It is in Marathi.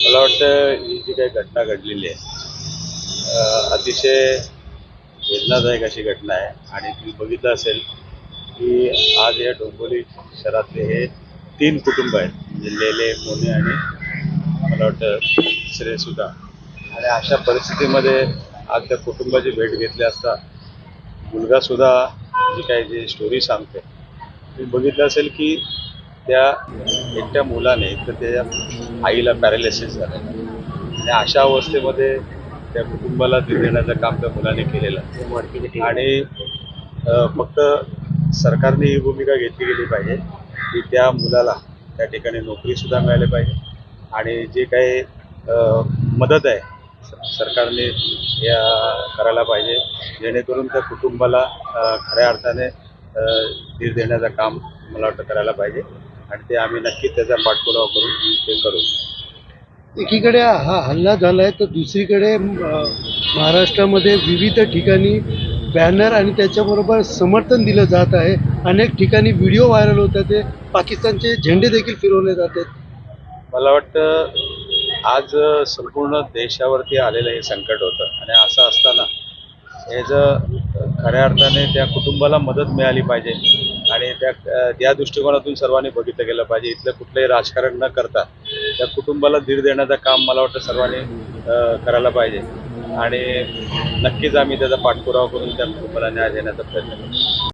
मला वाटतं ही जी काही घटना घडलेली आहे अतिशय वेदनादायक अशी घटना आहे. आणि तुम्ही बघितलं असेल की आज या डोंबोली शहरातले हे तीन कुटुंब आहेत. म्हणजे लेले मोने आणि मला वाटतं तिसरे सुद्धा आणि अशा परिस्थितीमध्ये आज त्या कुटुंबाची भेट घेतली असता मुलगा सुद्धा जी काही जी स्टोरी सांगते तुम्ही बघितलं असेल की त्या एकट्या मुलाने एक तर त्याच्या आईला पॅरालिसिस झालं आणि अशा अवस्थेमध्ये त्या कुटुंबाला धीर देण्याचं काम त्या मुलाने केलेलं आणि फक्त सरकारने ही भूमिका घेतली गेली पाहिजे की त्या मुलाला त्या ठिकाणी नोकरीसुद्धा मिळाली पाहिजे. आणि जे काही मदत आहे सरकारने या करायला पाहिजे. जेणेकरून त्या कुटुंबाला खऱ्या अर्थाने धीर देण्याचं काम मला वाटतं करायला पाहिजे. आणि ते आम्ही नक्कीच त्याचा पाठपुरावा करून ते करू. एकीकडे हा हल्ला झालाय तर दुसरीकडे महाराष्ट्रामध्ये विविध ठिकाणी बॅनर आणि त्याच्याबरोबर समर्थन दिलं जात आहे. अनेक ठिकाणी व्हिडिओ व्हायरल होतात ते पाकिस्तानचे झेंडे देखील फिरवले जात आहेत. मला वाटतं आज संपूर्ण देशावरती आलेलं हे संकट होतं. आणि असं असताना हे जर खऱ्या अर्थाने त्या कुटुंबाला मदत मिळाली पाहिजे. आणि त्या त्या दृष्टिकोनातून सर्वांनी बघितलं गेलं पाहिजे. इथलं कुठलंही राजकारण न करता त्या कुटुंबाला धीर देण्याचं काम मला वाटतं सर्वांनी करायला पाहिजे. आणि नक्कीच आम्ही त्याचा पाठपुरावा करून त्या कुटुंबाला न्याय देण्याचा प्रयत्न करू.